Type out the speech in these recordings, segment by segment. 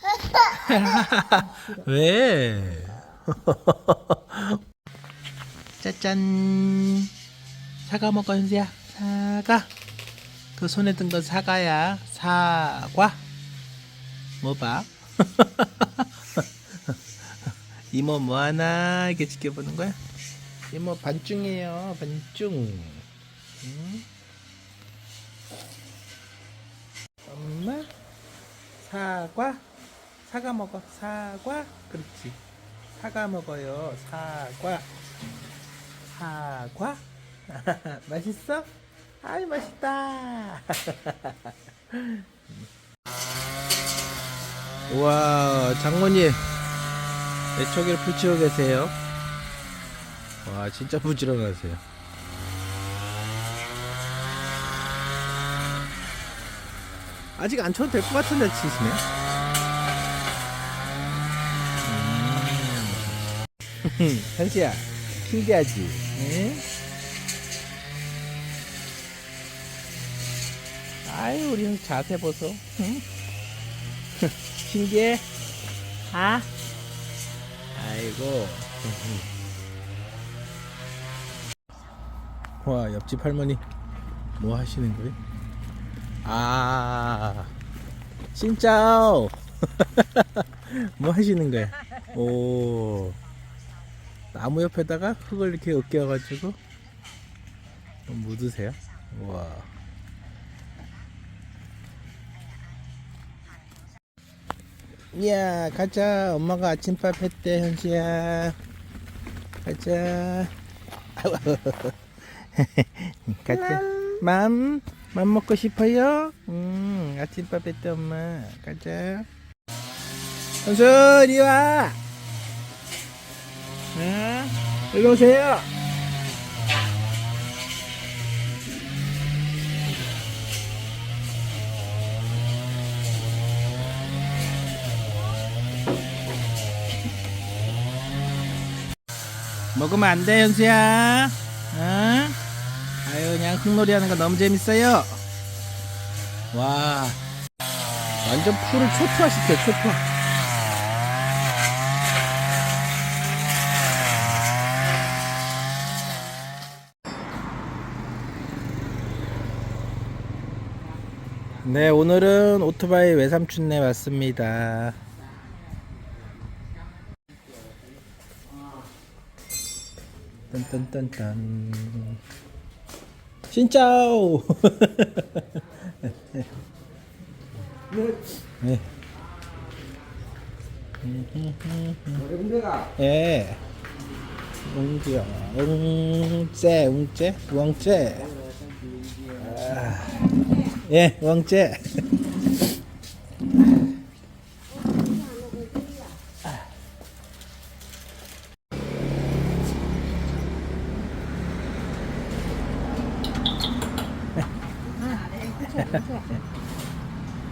왜? 짜잔. 사과 먹어 현수야. 사과. 그 손에 든 건 사과야. 사과. 뭐 봐? 이모 뭐 하나 이렇게 지켜보는 거야? 이모 반중이에요. 반중. 응? 엄마 사과 사과 먹어. 사과? 그렇지. 사과 먹어요. 사과. 사과? 맛있어? 아이 맛있다. 우와 장모님. 애초기를 풀치고 계세요. 와 진짜 부지런하세요. 아직 안 쳐도 될 것 같은데 치시네. 음. 현시야, 신기하지? 응? 아유, 우리 형 자세 보소. 응? 신기해? 아? 아이고. 와, 옆집 할머니 뭐 하시는 거예요? 아, 진짜오. 뭐 하시는 거야? 오, 나무 옆에다가 흙을 이렇게 으깨어가지고 묻으세요. 와. 야, 가자. 엄마가 아침밥 했대, 현수야. 가자. 가자. 맘, 맘 먹고 싶어요? 음, 아침밥 했대, 엄마. 가자. 현수, 이리 와! 응? 일로 오세요! 먹으면 안 돼, 현수야. 응? 아유, 그냥 흙놀이 하는 거 너무 재밌어요. 와. 완전 풀을 초토화시켜, 초토화. 네, 오늘은 오토바이 외삼촌네 왔습니다. 딴딴딴딴. 신짜오. 네. 홍대가 예. 웅재, 웅재, 우엉재. 아, 예, 우엉재.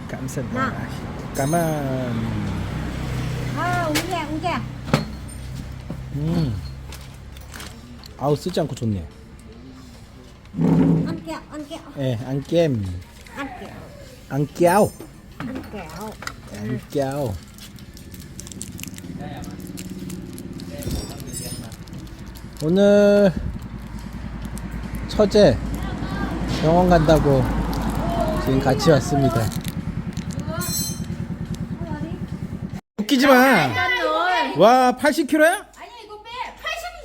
감사합니다. 까만. 아, 웅기야, 웅기야. 음. 아우 쓰지 않고 좋네. Ăn kẹo, 예, 안겜. Ăn kẹo. 안깨오. 오늘 처제 병원 간다고 지금 같이 왔습니다. 웃기지 마. 와, 80kg야? 아니 이거 빼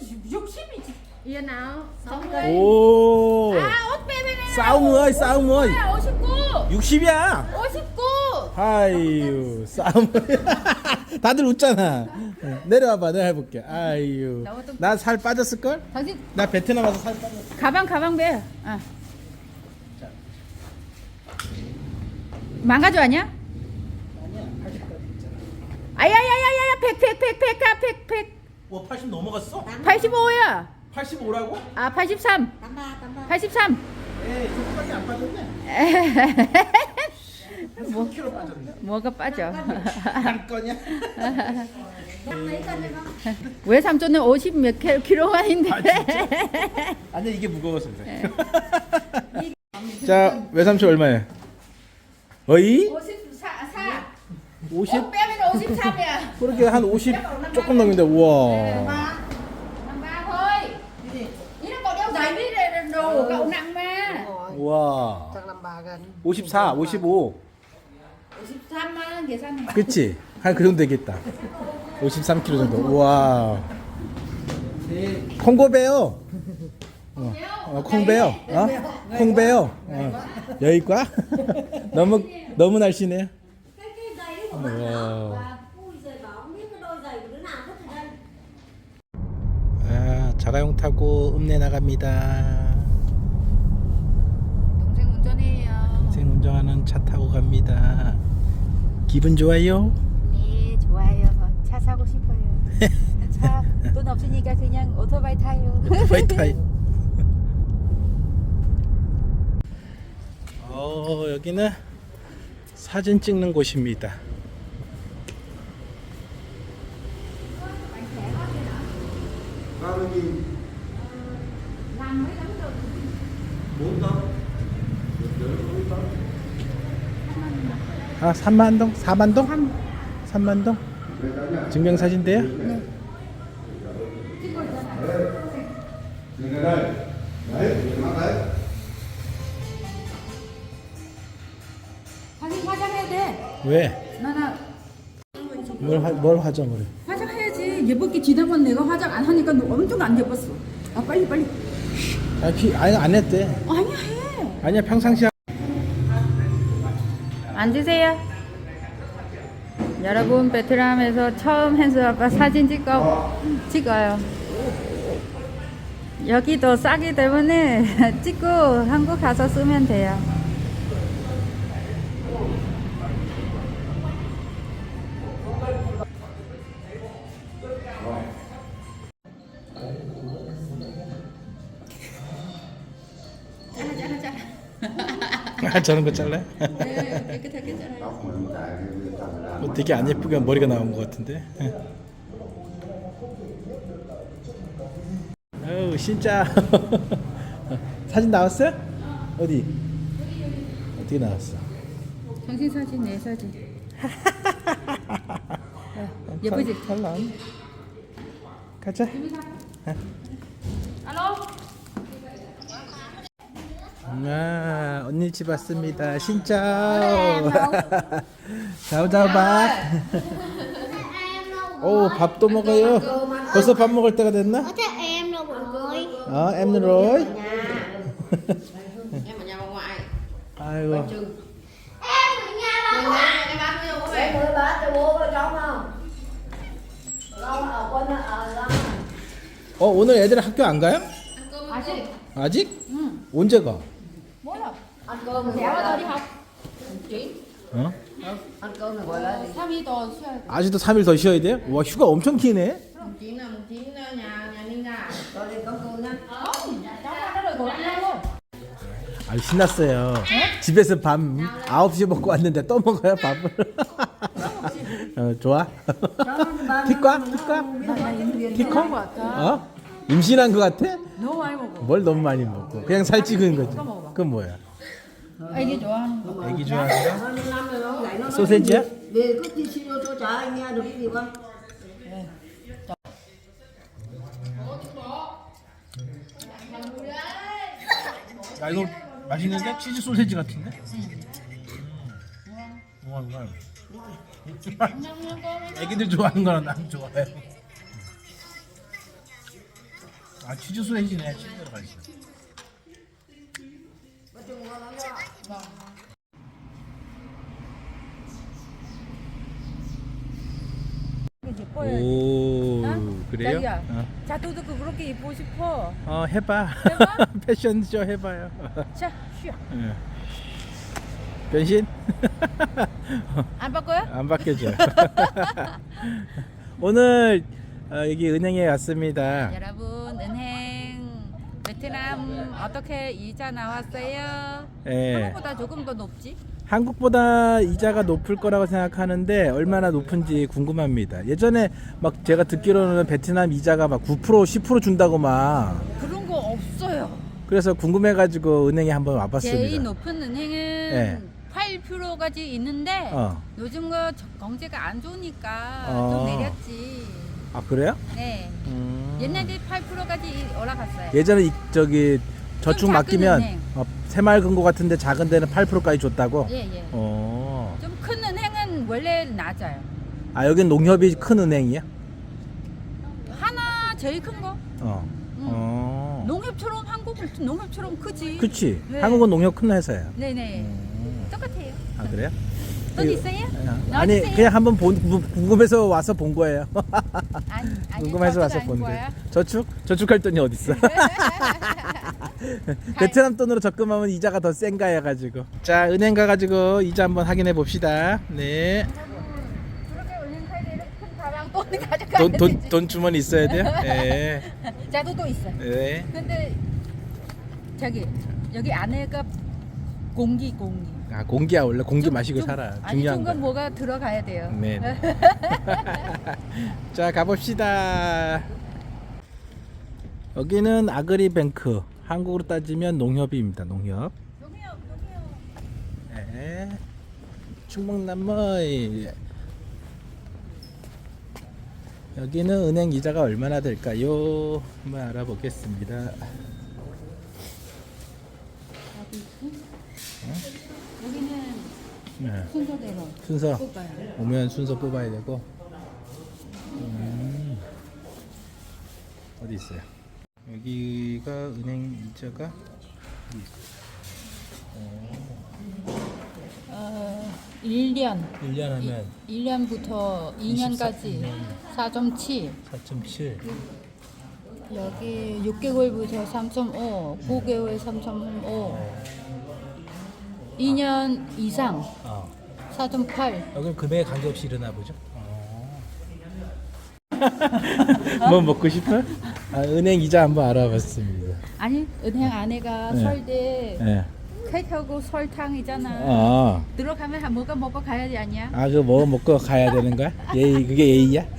80이 60이지 얘 나오 xong 오. 아 옷 빼면 싸움 어이, 싸움 어이. 59 60이야. 59 아유 싸움 다들 웃잖아 내려와봐 내가 해볼게 아유 나살 빠졌을걸? 당신 나 베트남 와서 살 빠졌어 가방 가방 빼 아. 망가져 아니야? 아야야야야야 팩팩팩팩팩팩 와80 넘어갔어? 85야 85라고? 아 83 Tám ba, tám ba. 83 뭐, 3kg 빠졌네 뭐가 빠져 한 거냐? 왜 삼촌은 50몇 킬로만인데 아 진짜? 아니 이게 무거워서 그래 자 외삼촌 얼마야? 어이? 54 4 50? 빼면 53이야. 그렇게 한 50 조금 넘는데 우와. 와. Chắc năm ba gần 54, 55. 53만 계산해. 그치? 한그 정도 되겠다. 53kg 정도. 우와. 콩고배요. 어, 어, 콩배요. 어? 콩배요. 어. 여기과? 너무 너무 날씬해요. 아, 자가용 타고 읍내 나갑니다. 동생 운전하는 차 타고 갑니다. 기분 좋아요? 네, 좋아요. 차 사고 싶어요. 차 돈 없으니까 그냥 오토바이 타요. 오토바이 타요. 어, 여기는 사진 찍는 곳입니다. 아, 3만동? 4만동? 3만동? 증명사진대요? 당신 화장해야 돼. 왜? 나나 뭘, 화, 뭘 화장을 해? 화장해야지. 예쁘게 지난번 내가 화장 안 하니까 너 엄청 안 예뻤어. 아 빨리 빨리. 아, 피, 아니, 안 했대. 아니야 해. 아니야, 평상시에. 앉으세요. 여러분 베트남에서 처음 hen수 아빠 사진 찍어 찍어요. 여기 더 싸기 때문에 찍고 한국 가서 쓰면 돼요. 저런 거 잘라요? 네, 깨끗하게 잘라요. 뭐 되게 안 예쁘게 머리가 나온 것 같은데. 어우 진짜 사진 나왔어요? 어디? 어떻게 나왔어? 정신 사진 내 사진. 예쁘지? 잘, 잘 나온. 가자. Alo. 아 언니 집 왔습니다. 신짜. 자우자우밥. 오 밥도 먹어요. 벌써 밥 먹을 때가 됐나? 어, em rồi. Em ở nhà bà ngoại. 아이고. Em ở nhà đâu Nhà em bán bây giờ có về. Người bà cho bố vào trong không Long ở quân ở Long 어 오늘 애들 학교 안 가요? 아직. 아직? 언제 가? Ăn cơm đi học. Chín. 어? Ăn cơm rồi gọi là gì 3일 더 쉬어야 돼. 아직도 3일 더 쉬어야 돼요? 와 휴가 엄청 기네. Mùng 9 là mùng 9 nhà nhà Ninh à. Rồi đi có cơm nhá Không, cháu ăn đó rồi còn ăn luôn. 아 신났어요. 집에서 밤 9시에 먹고 왔는데 또 먹어요 밥을. 어, 좋아? 티과? 티과? 티커? 어? 임신한 거 같아? 너무 많이 먹어. 뭘 너무 많이 먹고 그냥 살 찍은 거지. 그건 뭐야? 애기 좋아하는 거. 애기 nó 소세지야? Anh nghe được cái gì không 야 이거 맛있는데? 치즈 소세지 같은데? 우와 우와 애기들 좋아하는 거랑 난 좋아해 아 치즈 소세지네. 치즈 들어가 있어 예뻐요. 오 어? 그래요? 자기야. 어. 자두도 그렇게 입고 싶어. 어 해봐 패션쇼 해봐요 자, 쉬어. 예. 변신? 안 바꿔요? 안 바뀌어져 오늘 어, 여기 은행에 왔습니다 여러분 은행 베트남 어떻게 이자 나왔어요? 예. 한국보다 조금 더 높지? 한국보다 이자가 높을 거라고 생각하는데 얼마나 높은지 궁금합니다 예전에 막 제가 듣기로는 베트남 이자가 막 9% 10% 준다고 막 그런 거 없어요. 그래서 궁금해가지고 은행에 한번 제일 와봤습니다 높은 은행은 네. 8% 8%까지 있는데 어. 요즘 거 저- 경제가 안 좋으니까 어. 좀 내렸지. 아 그래요? 네. 음. 옛날에 8%까지 올라갔어요. 예전에 이, 저기 저축 작은 맡기면 은행. 어, 거 같은데 작은 데는 8%까지 줬다고. 예, 예. 어. 좀 큰 은행은 원래 낮아요. 아 여긴 농협이 큰 은행이야? 하나 제일 큰 거. 어. 음. 어. 농협처럼 한국 농협처럼 크지. 그치. 네. 한국은 농협 큰 회사야. 네네. 음. 똑같아요. 아 그래요? 돈 이거- 있어요? 아니 넣어주세요. 그냥 한번 본 구- 궁금해서 와서 본 거예요. 아니, 아니 궁금해서 와서 저축 본 아닌 거예요. 거야. 저축? 저축할 돈이 어디 있어? 베트남 돈으로 적금하면 이자가 더 센가 해가지고. 자 은행 가가지고 이자 한번 확인해 봅시다. 네. 그렇게 은행 카드 이렇게 큰 가방 돈 가져가야 돈 돈 되지. 돈 주머니 있어야 돼요. 네. 자도도 있어. 네. 근데 저기 여기 안에가 공기 공기. 아 공기야 원래 공기 좀- 마시고 좀- 살아. 아니 중요한 거. 뭐가 들어가야 돼요. 네. 자 가봅시다. 여기는 아그리뱅크. 한국으로 따지면 농협입니다. 농협. 여기요 여기요. 네. 충북남의 여기는 은행 이자가 얼마나 될까요? 한번 알아보겠습니다. 여기는 네. 순서대로 순서 뽑아요. 오면 순서 뽑아야 되고. 음. 어디 있어요? 여기가 은행 이자가 어디 있어요? 어, 1년 1년 하면 1년부터 2년까지 4.7 4.7. 여기 6개월부터 3.5 9개월 3.5 2년 이상 어. 4.8 여기 금액에 관계없이 일어나 보죠. 뭐 먹고 싶어? 아, 은행 이자 한번 알아봤습니다. 아니 은행 안에가 네. 설대 예. 케이크하고 설탕이잖아 아, 들어가면 한 뭐가 먹고 가야 돼 아니야? 아, 그뭐 먹고 가야 되는 거야? 예의, 그게 예의야?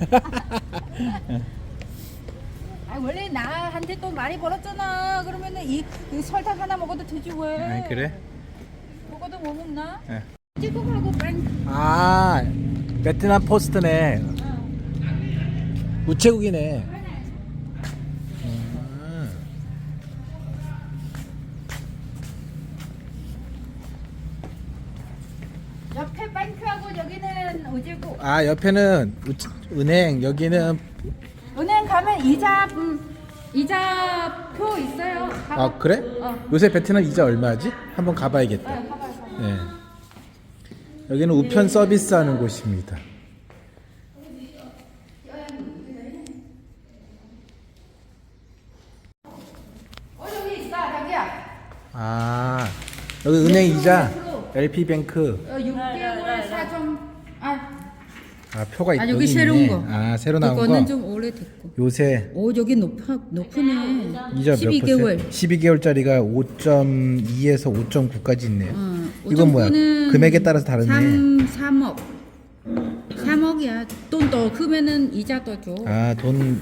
아 원래 나한테 또 많이 벌었잖아 그러면은 이, 이 설탕 하나 먹어도 되지 왜 아, 그래? 그거도 못 먹나? 예. 찌국하고 반 아, 베트남 포스트네. 우체국이네. 음. 옆에 뱅크하고 여기는 우체국 아, 옆에는 우체, 은행, 여기는 은행 가면 이자 음, 이자 표 있어요. 가봐. 아, 그래? 어. 요새 베트남 이자 얼마지? 한번 가봐야겠다. 어. 네. 여기는 우편 서비스 하는 곳입니다. 어 여기 있어 자기야. 아, 여기 은행 이자, LP뱅크. 어, 6개월 4점 아, 아, 표가 있, 아 여기 새로운 있네. 거. 아, 새로 나온 그거는 거. 좀 오래됐고. 요새 오 여기 높아 높으네. 이자 몇 12개월. 퍼센트? 12개월짜리가 5.2에서 5.9까지 있네요. 어, 이건 뭐야? 5.9는 금액에 따라서 다르네. 3 3억. 3억이야. 돈 더 크면은 이자 더 줘. 아, 돈,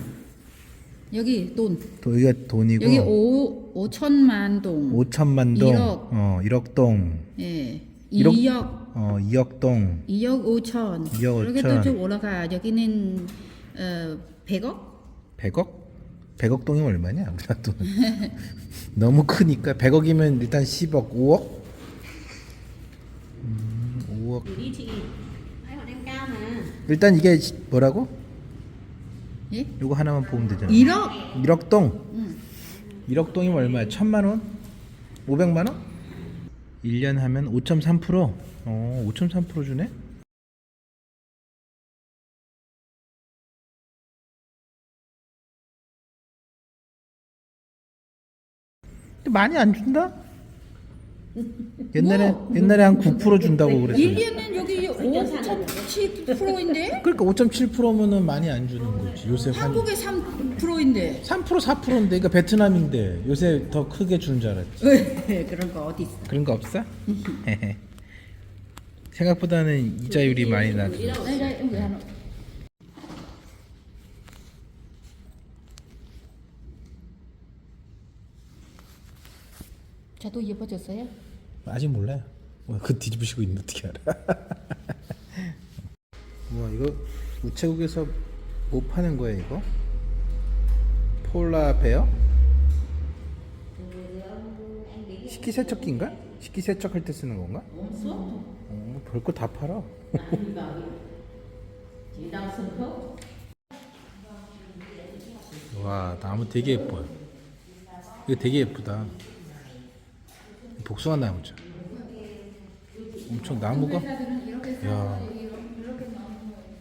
여기 돈. 돈 이게 돈이고. 여기 5 5천만 동. 5천만 동. 1억. 어, 1억 동. 예. 일억? 2억. 어, 2억 동. 2억 5천. 2억 그렇게 5천. 좀 올라가. 여기는 어 100억? 100억? 100억 동이면 얼마냐? 우리가 돈. 너무 크니까 100억이면 일단 10억, 5억? 음, 5억. 일단 이게 시- 뭐라고? 예? 요거 하나만 보면 되잖아. 1억. 1억 동. 응. 1억 동이면 얼마야? 1000만 원? 500만 원? 1년 하면 5.3%. 어, 5.3% 주네? 근데 많이 안 준다? 옛날에 옛날에 한 9% 준다고 그랬어. 1년은 여기 5.7%인데 그러니까 5.7%면은 많이 안 주는 거지. 요새 한 한국에 3%인데. 3% 4%인데 그러니까 베트남인데 요새 더 크게 주는 줄 알았지. 왜 그런 거 어디 있어? 그런 거 없어? 생각보다는 이자율이 많이 나죠. 아니, 아니, 여기 하나. 저도 예뻐졌어요? 아직 몰라요. 와, 그 뒤집으시고 있는 어떻게 알아? 와 이거 우체국에서 뭐 파는 거예요 이거? 폴라 베어? 식기세척기인가? 식기세척할 때 쓰는 건가? 어, 별거 다 팔아. 와 나무 되게 예뻐요. 이거 되게 예쁘다. 복숭아 나무죠. 엄청 나무가. 야.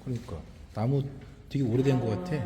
그러니까 나무 되게 오래된 것 같아.